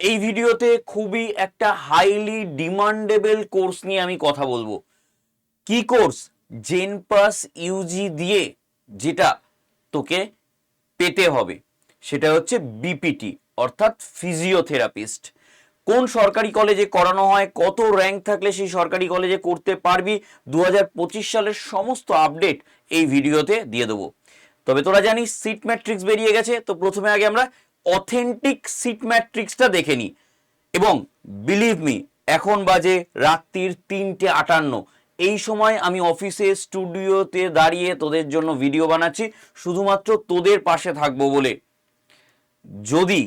এই ভিডিওতে খুবই একটা হাইলি ডিমান্ডেবল কোর্স নিয়ে আমি কথা বলব। কি কোর্স জেনপাস ইউজি দিয়ে যেটা তোকে পেতে হবে, সেটা হচ্ছে বিপিটি অর্থাৎ ফিজিওথেরাপিস্ট কোন সরকারি কলেজে করানো হয়, কত র্যাঙ্ক থাকলে সেই সরকারি কলেজে করতে পারবি দু হাজার পঁচিশ সালের সমস্ত আপডেট এই ভিডিওতে দিয়ে দেবো। তবে তোরা জানিস সিট ম্যাট্রিক্স বেরিয়ে গেছে, তো প্রথমে আগে আমরা অথেন্টিক সিট ম্যাট্রিক্সটা দেখে নিই এবং বিলিভ মি এখন বাজে রাত্রির তিনটে আটান্ন। এই সময় আমি অফিসে, স্টুডিওতে দাঁড়িয়ে তোদের জন্য ভিডিও বানাচ্ছি, শুধুমাত্র তোদের পাশে থাকব বলে। যদি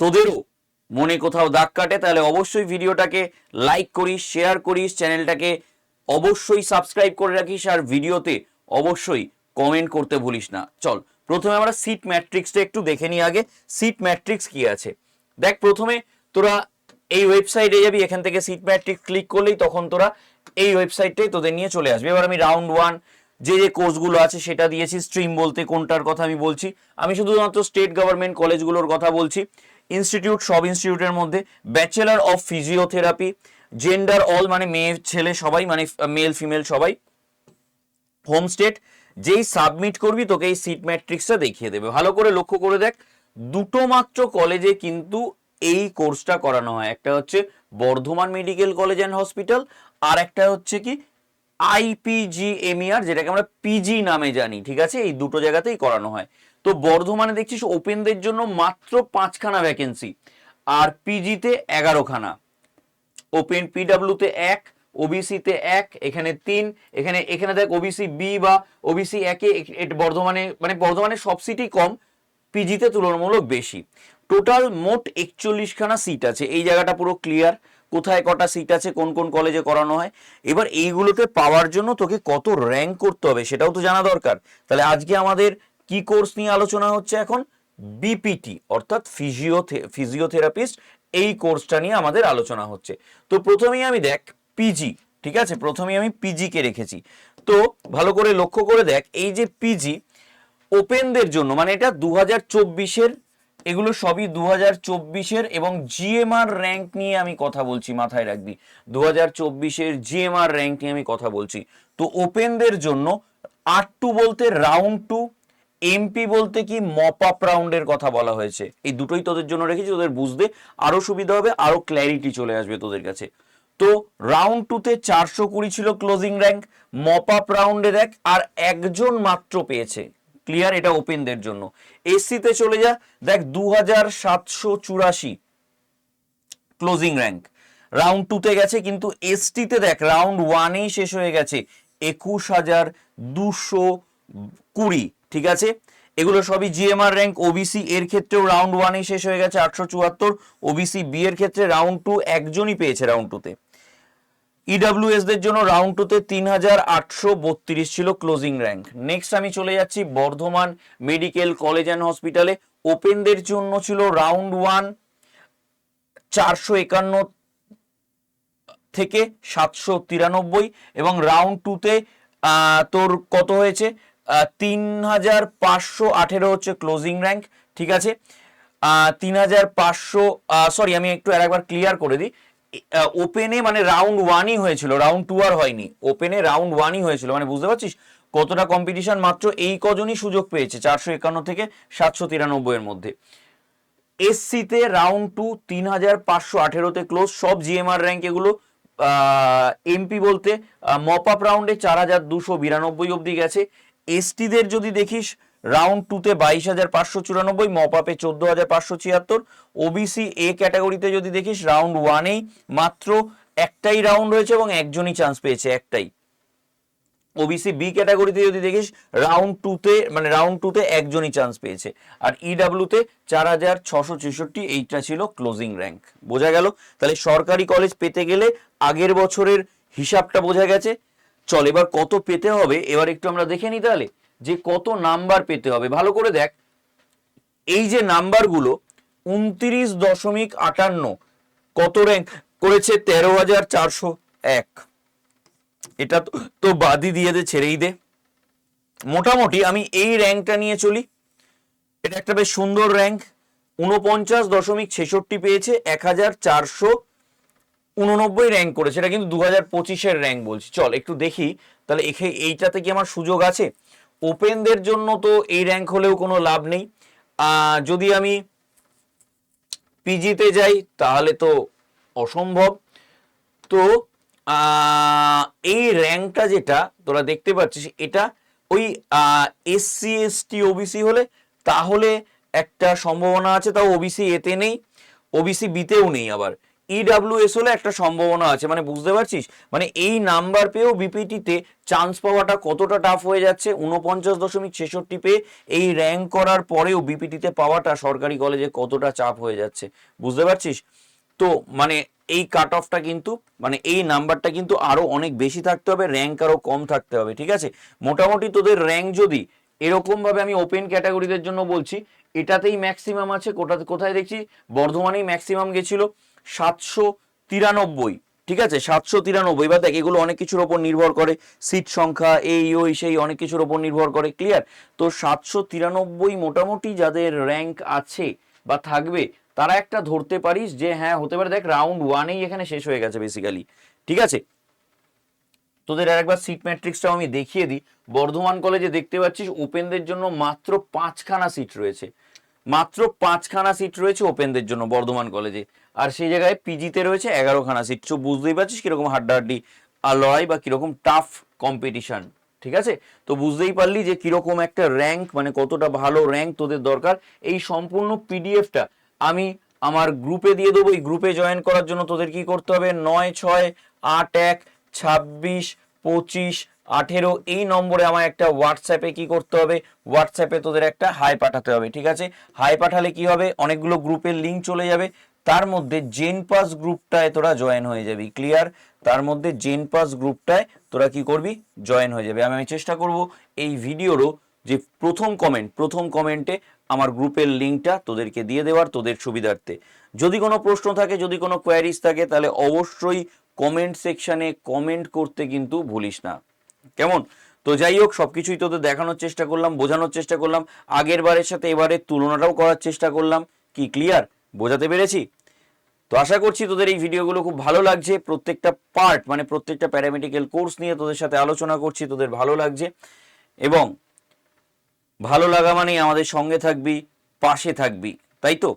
তোদেরও মনে কোথাও দাগ কাটে, তাহলে অবশ্যই ভিডিওটাকে লাইক করিস শেয়ার করিস চ্যানেলটাকে অবশ্যই সাবস্ক্রাইব করে রাখিস, আর ভিডিওতে অবশ্যই কমেন্ট করতে ভুলিস না। চল প্রথমে আমরা সিট ম্যাট্রিক্সটা একটু দেখে নিই আগে। সিট ম্যাট্রিক্স কি আছে? দেখ, প্রথমে তোরা এই ওয়েবসাইটে যাবি, এখান থেকে সিট ম্যাট্রিক্স ক্লিক করলেই তখন তোরা এই ওয়েবসাইটটাই তোদের নিয়ে চলে আসবে। এবার আমি রাউন্ড ওয়ান যে যে কোর্সগুলো আছে সেটা দিয়েছি স্ট্রিম বলতে কোনটার কথা আমি বলছি। আমি শুধুমাত্র স্টেট গভর্নমেন্ট কলেজগুলোর কথা বলছি। ইনস্টিটিউট সব ইনস্টিটিউটের মধ্যে bachelor of physiotherapy gender all মানে মেয়ে, ছেলে সবাই মানে মেল ফিমেল সবাই হোম স্টেট যেই সাবমিট করবি, তোকে এই সিট ম্যাট্রিক্সটা দেখিয়ে দেবে। ভালো করে লক্ষ্য করে দেখ, দুটো মাত্র কলেজে কিন্তু এই কোর্সটা করানো হয়। একটা হচ্ছে Bardhaman medical college and hospital আর একটা হচ্ছে কি আইপিজিএমইআর E যেটাকে আমরা পিজি নামে জানি, ঠিক আছে? এই দুটো জায়গাতেই করানো হয়। তো বর্ধমানে দেখছিস ওপেনদের জন্য মাত্র পাঁচখানা ভ্যাকেন্সি আর পিজিতে এগারোখানা। ওপেন পিডাব্লিউতে এক ওবিসিতে এক, এখানে তিন, এখানে এখানে দেখ ওবিসি বি বা ওবিসি একে বর্ধমানে মানে বর্ধমানে সব সিটই কম পিজিতে তুলনামূলক বেশি। টোটাল মোট একচল্লিশখানা সিট আছে, এই জায়গাটা পুরো ক্লিয়ার কোথায় কটা সিট আছে, কোন কোন কলেজে করানো হয়। এবার এইগুলোতে পাওয়ার জন্য তোকে কত র্যাঙ্ক করতে হবে সেটাও তো জানা দরকার। তাহলে আজকে আমাদের কি কোর্স নিয়ে আলোচনা হচ্ছে এখন? বিপিটি অর্থাৎ ফিজিও ফিজিওথেরাপিস্ট এই কোর্সটা নিয়ে আমাদের আলোচনা হচ্ছে। তো প্রথমেই আমি দেখ পিজি ঠিক আছে? প্রথমেই আমি পিজি কে রেখেছি। তো ভালো করে লক্ষ্য করে দেখ, এই যে পিজি ওপেনদের জন্য মানে এটা দু হাজার চব্বিশের, এগুলো সবই দু হাজার চব্বিশের এবং জিএমআর র্যাঙ্ক নিয়ে আমি কথা বলছি, মাথায় রাখবি। দু হাজার চব্বিশের জিএমআর র্যাঙ্ক নিয়ে আমি কথা বলছি। তো ওপেনদের জন্য আর টু বলতে রাউন্ড টু এমপি বলতে কি মপ আপ রাউন্ডের কথা বলা হয়েছে। এই দুটোই তোদের জন্য রেখেছি, তোদের বুঝতে আরও সুবিধা হবে, আরও ক্ল্যারিটি চলে আসবে তোদের কাছে। তো রাউন্ড টুতে চারশো কুড়ি ছিল ক্লোজিং র্যাঙ্ক মপ আপ রাউন্ডে দেখ আর একজন মাত্র পেয়েছে। ক্লিয়ার এটা ওপেনদের জন্য। এসসিতে চলে যা, দেখ দু হাজার সাতশো চুরাশি ক্লোজিং র্যাঙ্ক রাউন্ড টুতে গেছে, কিন্তু এসটিতে দেখ রাউন্ড ওয়ানেই শেষ হয়ে গেছে, একুশ হাজার দুশো কুড়ি, ঠিক আছে? এগুলো সবই জিএমআর র্যাঙ্ক ওবিসি এর ক্ষেত্রেও রাউন্ড ওয়ানেই শেষ হয়ে গেছে আটশো চুয়াত্তর ওবিসি বি এর ক্ষেত্রে রাউন্ড টু একজনই পেয়েছে রাউন্ড টুতে ইডাব্লিউএস দের জন্য রাউন্ড টুতে তিন হাজার আটশো বত্রিশ ছিল ক্লোজিং র্যাঙ্ক নেক্সট আমি চলে যাচ্ছি বর্ধমান মেডিকেল কলেজ অ্যান্ড হসপিটালে ওপেনদের জন্য ছিল রাউন্ড ওয়ান চারশো একান্ন থেকে সাতশো তিরানব্বই এবং রাউন্ড টুতে তোর কত হয়েছে? তিন হাজার পাঁচশো আঠেরো হচ্ছে ক্লোজিং র্যাঙ্ক ঠিক আছে? তিন হাজার পাঁচশো সরি আমি একটু আরেকবার ক্লিয়ার করে দিই। ওপেনে মানে রাউন্ড ওয়ানই হয়েছিল রাউন্ড টু আর হয়নি। ওপেনে রাউন্ড ওয়ানই হয়েছিল মানে বুঝতে পারছিস? কতটা কম্পিটিশন মাত্র এই কজনই সুযোগ পেয়েছে, চারশো একান্ন থেকে সাতশো তিরানব্বই এর মধ্যে। এসসিতে রাউন্ড টু তিন হাজার পাঁচশো আঠেরোতে ক্লোজ সব জিএমআর র্যাঙ্ক এগুলো এমপি বলতে মপ আপ রাউন্ডে চার হাজার দুশো বিরানব্বই অব্দি গেছে। এসটিদের যদি দেখিস রাউন্ড টুতে বাইশ হাজার পাঁচশো চুরানব্বই মপ আপে চোদ্দ হাজার পাঁচশো ছিয়াত্তর। ওবিসি এ ক্যাটাগরিতে যদি দেখিস রাউন্ড ওয়ানেই মাত্র একটাই রাউন্ড হয়েছে এবং একজনই চান্স পেয়েছে, একটাই। ওবিসি বি ক্যাটাগরিতে যদি দেখিস রাউন্ড টুতে মানে রাউন্ড টুতে একজনই চান্স পেয়েছে। আর ইডাব্লিউতে চার হাজার ছশো ছেষট্টি, এইটা ছিল ক্লোজিং র্যাঙ্ক বোঝা গেল? তাহলে সরকারি কলেজ পেতে গেলে আগের বছরের হিসাবটা বোঝা গেছে। চল, এবার কত পেতে হবে? এবার একটু আমরা দেখে নিই তাহলে। যে কত নাম্বার পেতে হবে। ভালো করে দেখ। এই যে নাম্বারগুলো, উনত্রিশ দশমিক আটান্ন, কত র্যাঙ্ক করেছে তেরো হাজার চারশো এক। এটা তো বাদই দিয়ে দে, ছেড়েই দে। মোটামুটি আমি এই র্যাঙ্কটা নিয়ে চলি। এটা একটা বেশ সুন্দর র্যাঙ্ক উনপঞ্চাশ দশমিক ছেষট্টি পেয়েছে, এক হাজার চারশো উননব্বই র্যাঙ্ক করেছে। এটা কিন্তু দু হাজার পঁচিশের র্যাঙ্ক বলছি। চল, একটু দেখি। তাহলে এখে এইটাতে কি আমার সুযোগ আছে? ওপেনদের জন্য তো এই র্যাঙ্ক হলেও কোনো লাভ নেই। যদি আমি পিজিতে যাই, তাহলে তো অসম্ভব। তো এই র্যাঙ্কটা যেটা, তোরা দেখতে পাচ্ছিস, এটা ওই এসসি এসটি ওবিসি হলে, তাহলে একটা সম্ভাবনা আছে, তাও ওবিসি এতে নেই। ওবিসি বিতেও নেই আবার। ইডাব্লিউএস হলে একটা সম্ভাবনা আছে। মানে বুঝতে পারছিস? মানে এই নাম্বার পেয়েও বিপিটিতে চান্স পাওয়াটা কতটা টাফ হয়ে যাচ্ছে উনপঞ্চাশ দশমিক ছেষট্টি পেয়ে এই র্যাঙ্ক করার পরেও বিপিটিতে পাওয়াটা সরকারি কলেজে কতটা চাপ হয়ে যাচ্ছে, বুঝতে পারছিস? তো মানে এই কাট অফটা কিন্তু মানে এই নাম্বারটা কিন্তু আরও অনেক বেশি থাকতে হবে র্যাঙ্ক আরও কম থাকতে হবে, ঠিক আছে? মোটামুটি তোদের র্যাঙ্ক যদি এরকম ভাবে আমি ওপেন ক্যাটাগরিদের জন্য বলছি, এটাতেই ম্যাক্সিমাম আছে, কোটা, কোথায় দেখছি বর্ধমানেই ম্যাক্সিমাম গেছিল। সাতশো তিরানব্বই, ঠিক আছে? সাতশো তিরানব্বই। বা দেখ, এগুলো অনেক কিছুর ওপর নির্ভর করে। সিট সংখ্যা এই ওই সেই অনেক কিছুর ওপর নির্ভর করে ক্লিয়ার তো সাতশো তিরানব্বই মোটামুটি যাদের র্যাঙ্ক আছে বা থাকবে, তারা একটা ধরতে পারিস যে হ্যাঁ হতে পারে, দেখ রাউন্ড ওয়ানেই এখানে শেষ হয়ে গেছে বেসিক্যালি ঠিক আছে? তোদের আর একবার সিট ম্যাট্রিক্সটাও আমি দেখিয়ে দিই। বর্ধমান কলেজে দেখতে পাচ্ছিস ওপেনদের জন্য মাত্র পাঁচখানা সিট রয়েছে। মাত্র পাঁচখানা সিট রয়েছে ওপেনদের জন্য বর্ধমান কলেজে। আর সেই জায়গায় পিজিতে রয়েছে এগারোখানা সিট। তো বুঝতেই পারছিস কীরকম হাড্ডাহাড্ডি, আর লড়াই বা কীরকম টাফ কম্পিটিশন ঠিক আছে? তো বুঝতেই পারলি যে কীরকম একটা র্যাঙ্ক মানে কতটা ভালো র্যাঙ্ক তোদের দরকার। এই সম্পূর্ণ পিডিএফটা আমি আমার গ্রুপে দিয়ে দেবো। এই গ্রুপে জয়েন করার জন্য তোদের কি করতে হবে? নয়, ছয়, আট, এক, ছাব্বিশ, পঁচিশ আঠেরো, এই নম্বরে আমার একটা হোয়াটসঅ্যাপে কি করতে হবে? হোয়াটসঅ্যাপে তোদের একটা হাই পাঠাতে হবে, ঠিক আছে? হাই পাঠালে কি হবে? অনেকগুলো গ্রুপের লিঙ্ক চলে যাবে। তার মধ্যে জেন পাস গ্রুপটায় তোরা জয়েন হয়ে যাবি ক্লিয়ার তার মধ্যে জেন পাস গ্রুপটায় তোরা কি করবি? জয়েন হয়ে যাবে। আমি আমি চেষ্টা করব এই ভিডিওরও যে প্রথম কমেন্ট প্রথম কমেন্টে আমার গ্রুপের লিঙ্কটা তোদেরকে দিয়ে দেওয়ার তোদের সুবিধার্থে। যদি কোনো প্রশ্ন থাকে, যদি কোনো কোয়ারিজ থাকে, তাহলে অবশ্যই কমেন্ট সেকশানে কমেন্ট করতে কিন্তু ভুলিস না। কেমন? তো যাই হোক, সবকিছুই তোদের দেখানোর চেষ্টা করলাম, বোঝানোর চেষ্টা করলাম। আগের বারের সাথে এবারের তুলনাটাও করার চেষ্টা করলাম। কি ক্লিয়ার বোঝাতে পেরেছি? তো আশা করছি তোদের এই ভিডিওগুলো খুব ভালো লাগছে। প্রত্যেকটা পার্ট মানে প্রত্যেকটা প্যারামেডিক্যাল কোর্স নিয়ে তোদের সাথে আলোচনা করছি, তোদের ভালো লাগছে। এবং ভালো লাগা মানেই আমাদের সঙ্গে থাকবি, পাশে থাকবি, তাই তো?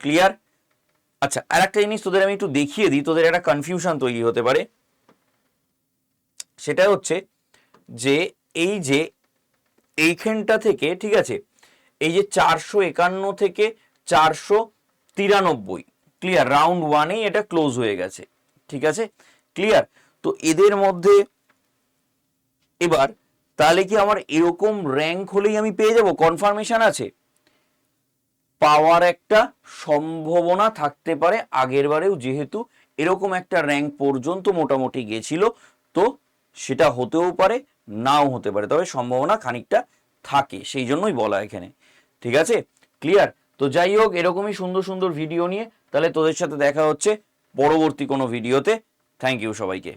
ক্লিয়ার আচ্ছা আর একটা জিনিস তোদের আমি একটু দেখিয়ে দিই, তোদের একটা কনফিউশন তৈরি হতে পারে। সেটা হচ্ছে যে এই যে এইখানটা থেকে, ঠিক আছে, এই যে চারশো একান্ন থেকে চারশো তিরানব্বই ক্লিয়ার রাউন্ড ওয়ানেই এটা ক্লোজ হয়ে গেছে, ঠিক আছে? ক্লিয়ার তো এদের মধ্যে এবার তাহলে কি আমার এরকম র্যাঙ্ক হলেই আমি পেয়ে যাব? কনফার্মেশন আছে। পাওয়ার একটা সম্ভাবনা থাকতে পারে আগের বারেও, যেহেতু এরকম একটা র্যাঙ্ক পর্যন্ত মোটামুটি গেছিল, তো সেটা হতেও পারে, নাও হতে পারে। তবে সম্ভাবনা খানিকটা থাকে, সেই জন্যই বলা এখানে। ঠিক আছে? ক্লিয়ার তো যাই হোক, এরকমই সুন্দর সুন্দর ভিডিও নিয়ে তাহলে তোদের সাথে দেখা হচ্ছে পরবর্তী কোনো ভিডিওতে থ্যাংক ইউ সবাইকে।